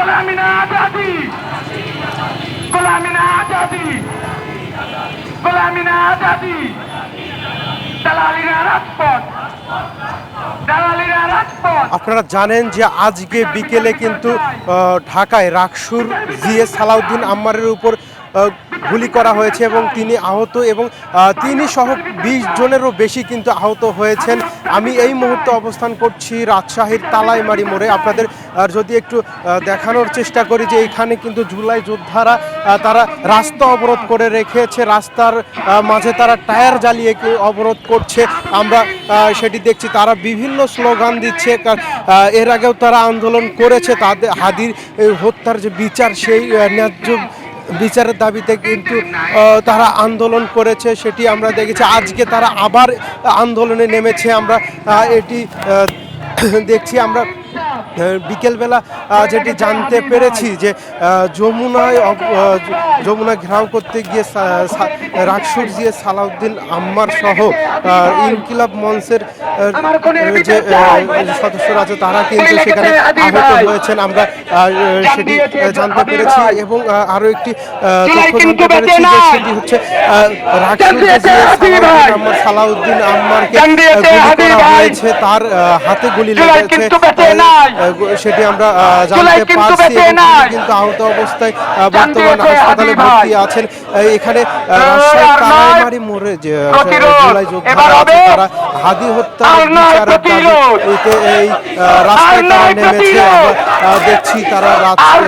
আজাদি। আজাদি। আজাদি। রাজপথ। আপনারা জানেন যে আজকে বিকেলে কিন্তু ঢাকায় রাকসুর জিএস সালাউদ্দিন আম্মারের উপর গুলি করা হয়েছে এবং তিনি আহত এবং তিনি সহ বিশ জনেরও বেশি কিন্তু আহত হয়েছেন। আমি এই মুহূর্তে অবস্থান করছি রাজশাহীর তালাইমারি মোড়ে। আপনাদের যদি একটু দেখানোর চেষ্টা করি যে এখানে কিন্তু জুলাই যোদ্ধারা তারা রাস্তা অবরোধ করে রেখেছে। রাস্তার মাঝে তারা টায়ার জ্বালিয়ে অবরোধ করছে। আমরা সেটি দেখছি। তারা বিভিন্ন স্লোগান দিচ্ছে। এর আগেও তারা আন্দোলন করেছে। তাদের হাদির হত্যার যে বিচার, সেই ন্যায্য বিচারের দাবিতে কিন্তু তারা আন্দোলন করেছে, সেটি আমরা দেখেছি। আজকে তারা আবার আন্দোলনে নেমেছে, আমরা এটি দেখছি, আমরা বিকেলবেলা যেটি জানতে পেরেছি যে যমুনায় যমুনা ঘেরাও করতে গিয়ে রাকসুর দিয়ে সালাউদ্দিন আম্মার সহ ইনকিলাব মঞ্চের যে সদস্যরা আছে তারা কিন্তু সেখানে আহত হয়েছেন। আমরা সেটি জানতে পেরেছি এবং আহ, আরও একটি তথ্য জানতে পেরেছি যে সেটি হচ্ছে আম্মার সালাউদ্দিন আম্মারকে গুলি করা হয়েছে তার হাতে গুলি লেগেছে সেটি আমরা জানতে পারছি। কিন্তু আহত অবস্থায় বর্তমান হাসপাতালে ভর্তি আছেন। এখানে রাজশাহী আর নয় তারাইমারি মোড়ে যে জুলাই যোদ্ধারা আছে তারা হাদি হত্যার বিচারের দাবিতে এই রাস্তায় তারা নেমেছে। দেখছি তারা রাস্তায়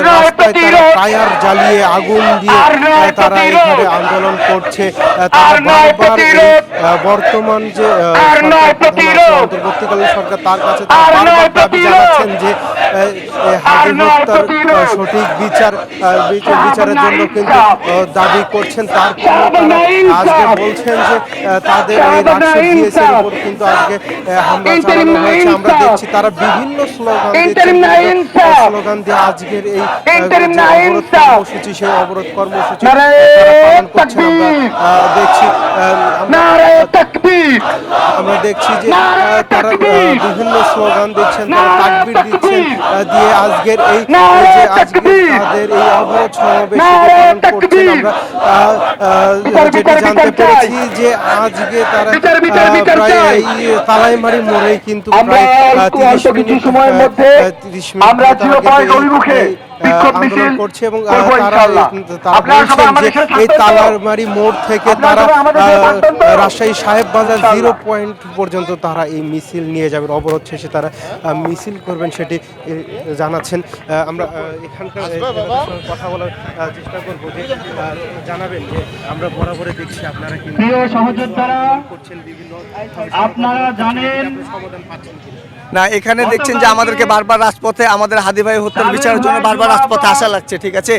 তারা টায়ার জ্বালিয়ে আগুন দিয়ে তারা। এখানে আন্দোলন করছে। আহ, আর তারা বারবার আহ, বর্তমান যে। অন্তর্বর্তীকালীন সরকার তার কাছে তারা বারবার দাবি জানাচ্ছেন যে হাদি আর নয় হত্যার সঠিক বিচার বিচারের জন্য কিন্তু দাবি করছেন। সাহাবানা আজকে বলছেন যে তাদের এই রাষ্ট্র দিয়েছে উপর কিন্তু আজকে হামলা চালানো হয়েছে। আমরা দেখছি তারা বিভিন্ন স্লোগান। স্লোগান দিয়ে আজকের এই যে অবরোধ কর্মসূচি সেই অবরোধ কর্মসূচি পালন আমরা দেখছি আমরা দেখছি যে তারা বিভিন্ন স্লোগান দিচ্ছেন তারা তাকবির দিচ্ছেন দিয়ে আজকের এই যে আজকে তাদের এই অবরোধ সমাবেশ পালন করছেন আমরা যেটি জানতে পেরেছি যে আজকে তারা প্রায় এই তালাইমারি মোড়ে কিন্তু প্রায় আহ, একটু 30 অল্প কিছু মিনিট, 30 মিনিট আন্দোলন করছে এবং তারা এই তালারমারি মোড় থেকে তারা? রাজশাহী সাহেব বাজার জিরো পয়েন্ট পর্যন্ত তারা এই মিছিল নিয়ে যাবেন। অবরোধ শেষে তারা মিছিল করবেন সেটি জানাচ্ছেন। আমরা এখানকার কথা বলার চেষ্টা করব যে জানাবেন যে আমরা বরাবরে দেখছি আপনারা প্রিয় সহযোদ্ধারা করছেন বিভিন্ন আপনারা জানেন সমাধান পাচ্ছেন কিনা? না এখানে দেখছেন যে আমাদেরকে বারবার রাজপথে আমাদের হাদি ভাই হত্যার বিচারের জন্য বারবার রাজপথে আসা লাগছে ঠিক আছে?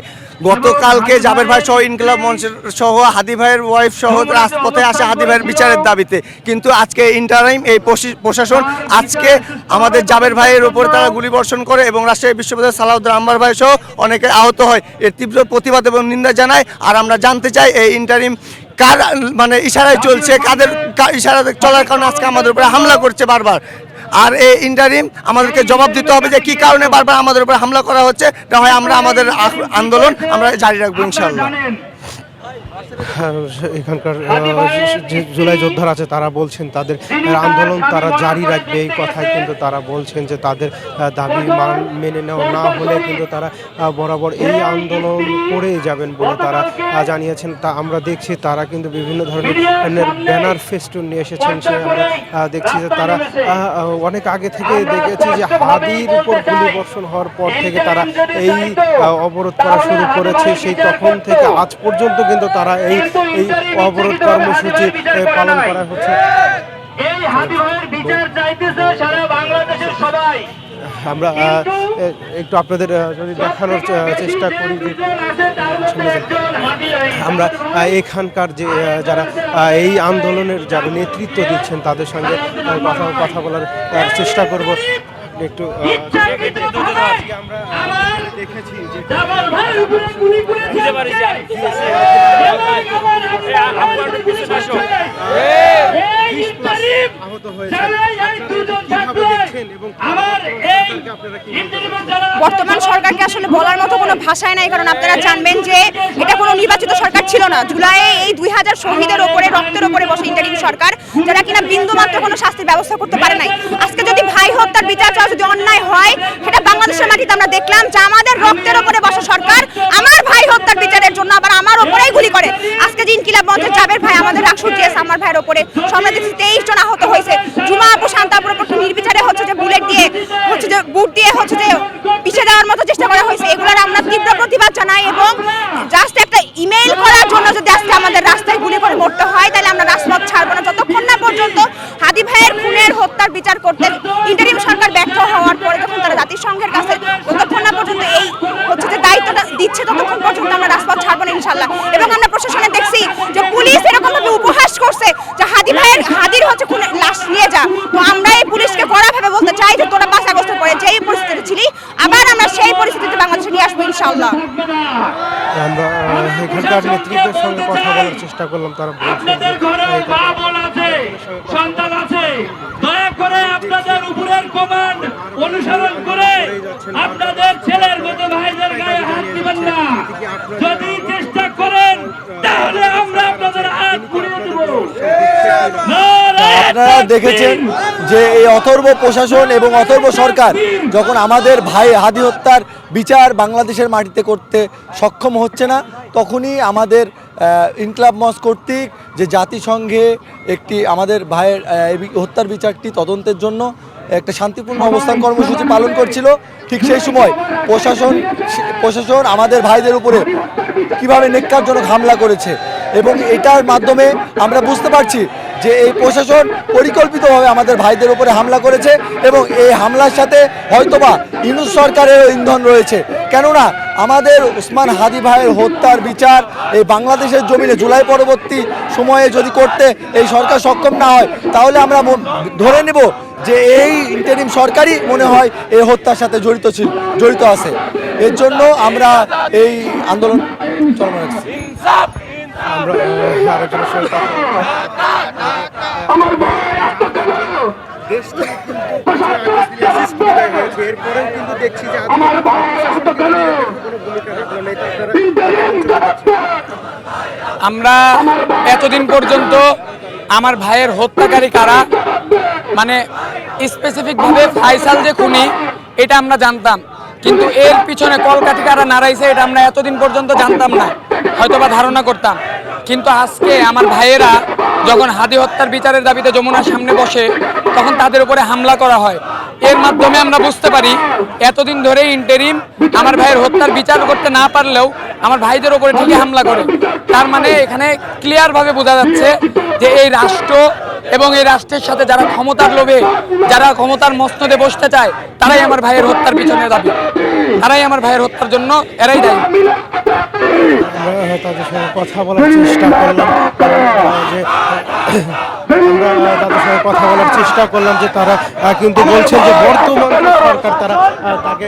গতকালকে জাবের ভাই সহ ইনকলাব মঞ্চের সহ হাদি ভাইয়ের ওয়াইফ সহ রাজপথে আসে হাদি ভাইয়ের বিচারের দাবিতে। কিন্তু আজকে ইন্টারাইম এই প্রশাসন আজকে আমাদের জাবের ভাইয়ের উপর তারা গুলিবর্ষণ করে এবং রাজশাহী বিশ্ববিদ্যালয়ের সালাউদ্দিন আম্বার ভাই সহ অনেকে আহত হয়। এর তীব্র প্রতিবাদ এবং নিন্দা জানায়। আর আমরা জানতে চাই এই ইন্টারিম কার মানে ইশারায় চলছে? কাদের ইশারা চলার কারণে আজকে আমাদের উপরে হামলা করছে বারবার। আর এই ইন্টারিম আমাদেরকে জবাব দিতে হবে যে কি কারণে বারবার আমাদের উপর হামলা করা হচ্ছে। না হয় আমরা আমাদের আন্দোলন আমরা জারি রাখব ইনশাল্লাহ এখানকার যে জুলাই যোদ্ধারা আছে তারা বলছেন তাদের আন্দোলন তারা জারি রাখবে এই কথাই কিন্তু তারা বলছেন যে তাদের দাবি মান মেনে নেওয়া না হলে কিন্তু তারা বরাবর এই আন্দোলন করে যাবেন বলে তারা জানিয়েছেন। তা আমরা দেখছি তারা কিন্তু বিভিন্ন ধরনের ব্যানার ফেস্টুন নিয়ে এসেছেন সে আমরা দেখছি যে তারা অনেক আগে থেকে দেখেছি যে হাদির উপর গুলি বর্ষণ হওয়ার পর থেকে তারা এই অবরোধ করা শুরু করেছে সেই তখন থেকে আজ পর্যন্ত কিন্তু তারা এই এই অবরোধ কর্মসূচি পালন করা হচ্ছে। এই হাদি ভাইয়ের বিচার চাইতেছে সারা বাংলাদেশের সবাই। আমরা একটু আপনাদের যদি দেখানোর চেষ্টা করি যে আমরা এখানকার যে যারা এই আন্দোলনের যারা নেতৃত্ব দিচ্ছেন তাদের সঙ্গে কথা কথা বলার চেষ্টা করব। একটু আমরা দেখেছি যে? বর্তমান সরকারকে আসলে বলার মতো কোনো ভাষাই নাই, কারণ আপনারা জানবেন যে এটা কোনো নির্বাচিত সরকার ছিল না। জুলাইয়ে এই দুই হাজার শহীদের ওপরে, রক্তের ওপরে বসে ইন্টারিম সরকার, যারা কিনা বিন্দু মাত্র কোনো শাস্তির ব্যবস্থা করতে পারে নাই। আজকে যদি ভাই হত্যার বিচার চাওয়া যদি অন্যায় হয়, সেটা বাংলাদেশের মাটিতে আমরা দেখলাম যে আমাদের রক্তের ওপরে বসা সরকার আমার ভাই হত্যার বিচারের জন্য আবার আমার ওপরেই গুলি করে। আজকে যে ইনকিলাব মঞ্চের জাবের ভাই আমাদের রাকসু জিএস আমার ভাইয়ের ওপরে আমরা তেইশ জন আহত হয়েছে। জুমা আপু, শান্তাপুর হচ্ছে দিয়ে হচ্ছে যে বুট দিয়ে হচ্ছে যে পিছিয়ে দেওয়ার মতো চেষ্টা করা হয়েছে। এগুলোর আমরা তীব্র প্রতিবাদ জানাই এবং জাস্ট একটা ইমেইল করার জন্য যদি আজকে আমাদের রাস্তায় গুলি করে মরতে হয়, তাহলে আমরা রাজপথ ছাড়বো না। যতক্ষণ না পর্যন্ত হাদি ভাইয়ের খুনের হত্যার বিচার করতে ইন্টারিম সরকার ব্যর্থ হওয়ার পরে যখন তারা জাতিসংঘের কাছে যতক্ষণ না পর্যন্ত এই হচ্ছে যে দায়িত্বটা দিচ্ছে, ততক্ষণ পর্যন্ত আমরা রাজপথ ছাড়বো না ইনশাল্লাহ এবং আমরা প্রশাসনে দেখছি যে পুলিশ এরকম ভাবে উপহাস করছে যে হাদি ভাইয়ের হাদির হচ্ছে খুনের লাশ নিয়ে যা তো আমরা এই পুলিশকে কড়া ভাবে বলতে চাই যে তোরা পাঁচ আগস্টের পরে যেই পরিস্থিতিতে ছিলি আবার আমরা সেই পরিস্থিতিতে বাংলাদেশে নিয়ে আসব ইনশাল্লাহ আমরা এখানকার নেতৃত্বের সঙ্গে কথা বলার চেষ্টা করলাম তারা বলছেন আপনাদের ঘরে মা বোন আছে সন্তান আছে। দয়া করে আপনাদের উপরের কমান্ড অনুসরণ করে আপনাদের ছেলের মতো ভাইদের গায়ে হাত দিবেন না। যদি চেষ্টা করেন তাহলে আমরা আপনাদের হাত পুড়িয়ে দেব। আপনারা দেখেছেন যে এই অথর্ব প্রশাসন এবং অথর্ব সরকার যখন আমাদের ভাই হাদি হত্যার বিচার বাংলাদেশের মাটিতে করতে সক্ষম হচ্ছে না তখনই আমাদের ইনকলাব মস কর্তৃক যে জাতিসংঘে একটি আমাদের ভাইয়ের হত্যার বিচারটি তদন্তের জন্য একটা শান্তিপূর্ণ অবস্থান কর্মসূচি পালন করছিল ঠিক সেই সময় প্রশাসন প্রশাসন আমাদের ভাইদের উপরে কীভাবে নেককারজনক হামলা করেছে এবং এটার মাধ্যমে আমরা বুঝতে পারছি যে এই প্রশাসন পরিকল্পিতভাবে আমাদের ভাইদের উপরে হামলা করেছে এবং এই হামলার সাথে হয়তোবা ইউনুস সরকারেরও ইন্ধন রয়েছে। কেননা আমাদের ওসমান হাদি ভাইয়ের হত্যার বিচার এই বাংলাদেশের জমিনে জুলাই পরবর্তী সময়ে যদি করতে এই সরকার সক্ষম না হয়, তাহলে আমরা ধরে নেব যে এই ইন্টারিম সরকারই মনে হয় এই হত্যার সাথে জড়িত ছিল, জড়িত আছে। এর জন্য আমরা এই আন্দোলন চলমান আমরা আরেকজনের সঙ্গে এরপরেও কিন্তু দেখছি যে এতদিন পর্যন্ত আমার ভাইয়ের হত্যাকারী কারা? মানে স্পেসিফিকভাবে ফাইসাল যে খুনি এটা আমরা জানতাম। কিন্তু এর পিছনে কলকাঠি কারা নাড়াইছে এটা আমরা এতদিন পর্যন্ত জানতাম না। হয়তোবা ধারণা করতাম। কিন্তু আজকে আমার ভাইয়েরা যখন হাদি হত্যার বিচারের দাবিতে যমুনার সামনে বসে, তখন তাদের উপরে হামলা করা হয়। এর মাধ্যমে আমরা বুঝতে পারি, এতদিন ধরে ইন্টারিম আমার ভাইয়ের হত্যার বিচার করতে না পারলেও আমার ভাইদের ওপরে ঠিকই হামলা করে। তার মানে এখানে ক্লিয়ারভাবে বোঝা যাচ্ছে যে এই রাষ্ট্র এবং এই রাষ্ট্রের সাথে যারা ক্ষমতার লোভে যারা ক্ষমতার মস্তদে বসতে চায় তারাই আমার ভাইয়ের হত্যার পিছনে দাবি। তারাই আমার ভাইয়ের হত্যার জন্য এরাই দায়ী। আমরা তাদের সঙ্গে কথা বলার চেষ্টা করলাম যে আমরা তাদের সঙ্গে কথা বলার চেষ্টা করলাম যে তারা কিন্তু বলছেন যে বর্তমান সরকার তারা তাকে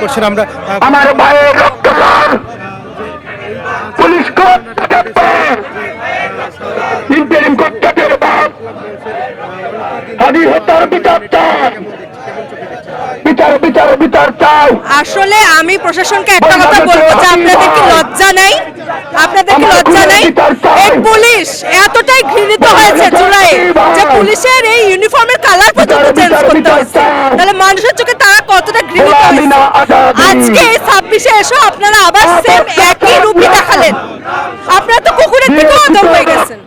করছেন। আমরা আমার ভাইয়ের পুলিশ হাদি হত্যার বিচার চাই বিচার বিচার বিচার চাই আসলে আমি প্রশাসনকে একটা কথা বলব যে আপনাদের কি লজ্জা নাই? আপনাদের কি লজ্জা নাই? এই পুলিশ এতটাই ঘৃণিত হয়েছে জুলাই যে পুলিশের এই ইউনিফর্মের কালার পর্যন্ত চেঞ্জ করতে হয়েছে তাহলে মানুষের চোখে তারা কতটা ঘৃণিত হয়েছে? আজকে এই ছাব্বিশে এসো আপনারা আবার সেম একই রূপই দেখালেন। আপনারা তো কুকুরের আদর হয়ে গেছেন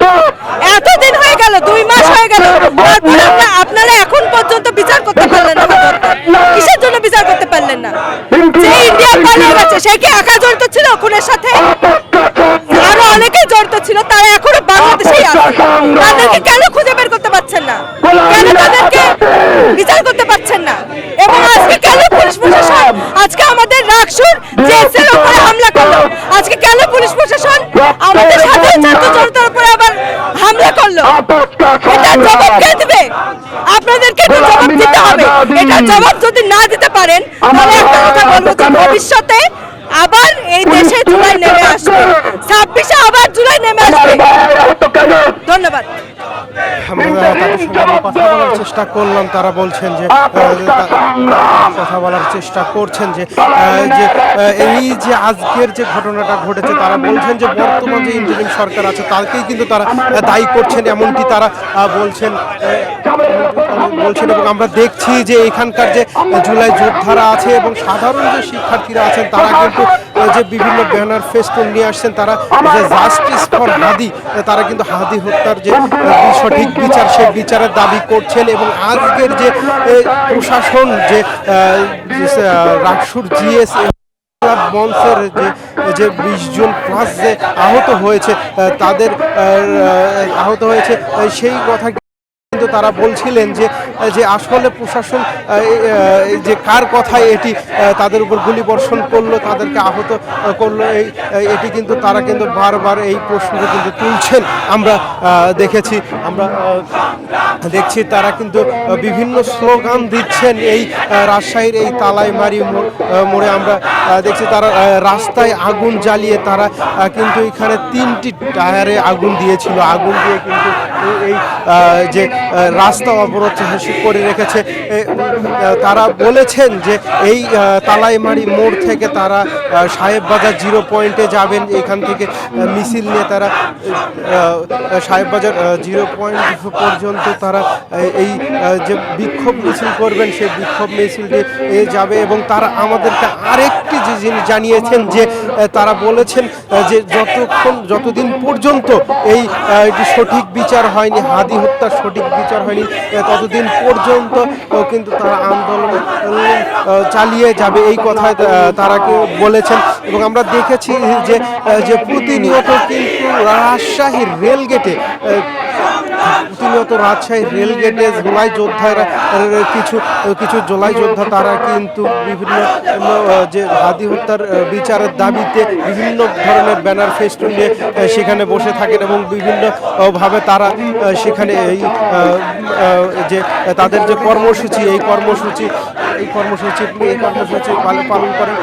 এতদিন হয়ে গেল দুই মাস হয়ে গেল তারপরে আপনারা আপনারা এখন পর্যন্ত বিচার করতে পারলেন না হাজারটা। কিসের জন্য বিচার করতে পারলেন না যে ইন্ডিয়া পালিয়ে গেছে। সে কি একা জড়িত ছিল খুনের সাথে? আরও অনেকেই জড়িত ছিল তারা এখনও বাংলাদেশেই আছে। তাদেরকে কেন খুঁজে বের করতে পারছেন না? কেন তাদেরকে বিচার করতে পারছেন না? এবং আজকে কেন পুলিশ প্রশাসন আজকে আমাদের রাকসুর জেসের উপরে হামলা করল? আজকে কেন পুলিশ প্রশাসন আমাদের ছাত্র উপরে আবার হামলা করল। এটা জবাব কে দিবে? আপনাদেরকে তো জবাব দিতে হবে। এটা জবাব যদি না দিতে পারেন তাহলে একটা কথা বলব ভবিষ্যতে আবার এই দেশে জুলাই নেমে আসবে। ছাব্বিশে আবার জুলাই নেমে আসবে। ধন্যবাদ। কথা বলার চেষ্টা করলাম তারা বলছেন যে কথা বলার চেষ্টা করছেন যে আহ, যে আহ, এই যে আজকের যে ঘটনাটা ঘটেছে তারা বলছেন যে বর্তমান যে ইন্টারিম সরকার আছে তাকেই কিন্তু তারা দায়ী করছেন এমনটি তারা বলছেন। বলছেন এবং আমরা দেখছি যে এখানকার যে জুলাই যোদ্ধারা আছে এবং সাধারণ যে শিক্ষার্থীরা আছেন তারা কিন্তু যে বিভিন্ন ব্যানার ফেস্টুন নিয়ে আসছেন তারা যে জাস্টিস ফর হাদি তারা কিন্তু হাদি হত্যার যে সঠিক বিচার সেই বিচারের দাবি করছেন এবং আজকের যে প্রশাসন যে রাকসুর জিএস মঞ্চের যে যে বিশ জন প্লাস যে আহত হয়েছে তাদের আহ, আহ, আহত হয়েছে সেই কথা কিন্তু তারা বলছিলেন যে যে আসলে প্রশাসন যে কার কথায় এটি তাদের উপর গুলি বর্ষণ করল তাদেরকে আহত করল এই এটি কিন্তু তারা কিন্তু বারবার এই প্রশ্নটা কিন্তু তুলছেন। আমরা দেখেছি আমরা দেখছি তারা কিন্তু বিভিন্ন স্লোগান দিচ্ছেন এই রাজশাহীর এই তালাইমারি মো- আহ, মোড়ে আমরা দেখছি তারা রাস্তায় আগুন জ্বালিয়ে তারা কিন্তু এখানে তিনটি টায়ারে আগুন দিয়েছিল। আগুন দিয়ে কিন্তু এই- যে রাস্তা অবরোধ করে রেখেছে তারা বলেছেন যে এই তালাইমারি মোড় থেকে তারা সাহেব বাজার জিরো পয়েন্টে যাবেন, এখান থেকে মিছিল নিয়ে তারা সাহেব বাজার জিরো পয়েন্ট পর্যন্ত তারা এই যে বিক্ষোভ মিছিল করবেন, সেই বিক্ষোভ মিছিলটি যাবে এবং তারা আমাদেরকে আরেকটি যে জিনিস জানিয়েছেন যে তারা বলেছেন যে যতক্ষণ, যতদিন পর্যন্ত এই সঠিক বিচার হয়নি, হাদি হত্যার সঠিক বিচার হয়নি ততদিন পর্যন্ত কিন্তু তারা আন্দোলন চালিয়ে যাবে এই কথা তারা কেউ বলেছেন। এবং আমরা দেখেছি যে যে প্রতিনিয়ত কিন্তু রাজশাহীর রেল গেটে প্রতিনিয়ত রাজশাহী রেল গেটে জোলাই যোদ্ধারা কিছু কিছু জোলাই যোদ্ধা তারা কিন্তু বিভিন্ন যে হাদি হত্যার বিচারের দাবিতে বিভিন্ন ধরনের ব্যানার ফেস্টুন নিয়ে সেখানে বসে থাকেন এবং বিভিন্ন আহ, ভাবে তারা সেখানে এই যে তাদের যে কর্মসূচি এই কর্মসূচি এই কর্মসূচি এই কর্মসূচি পালন করেন।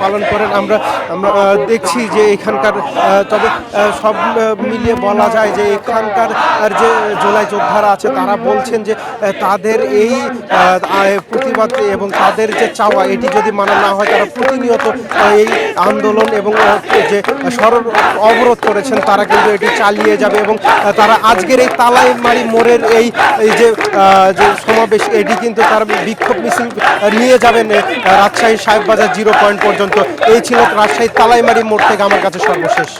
পালন করেন। আমরা আমরা দেখছি যে এখানকার তবে সব মিলিয়ে বলা যায় যে এখানকার যে জোলাই যোদ্ধারা আছে তারা বলছেন যে তাদের এই প্রতিবাদ এবং তাদের যে চাওয়া এটি যদি মানা না হয় তারা প্রতিনিয়ত এই আন্দোলন এবং যে সরব অবরোধ করেছেন তারা কিন্তু এটি চালিয়ে যাবে এবং তারা আজকের এই তালাইমারি মোড়ের এই এই যে যে সমাবেশ এটি কিন্তু তারা বিক্ষোভ মিছিল নিয়ে যাবেন রাজশাহী সাহেব বাজার জিরো পয়েন্ট পর্যন্ত। এই ছিল রাজশাহী তালাইমারি মোড় থেকে আমার কাছে সর্বশেষ।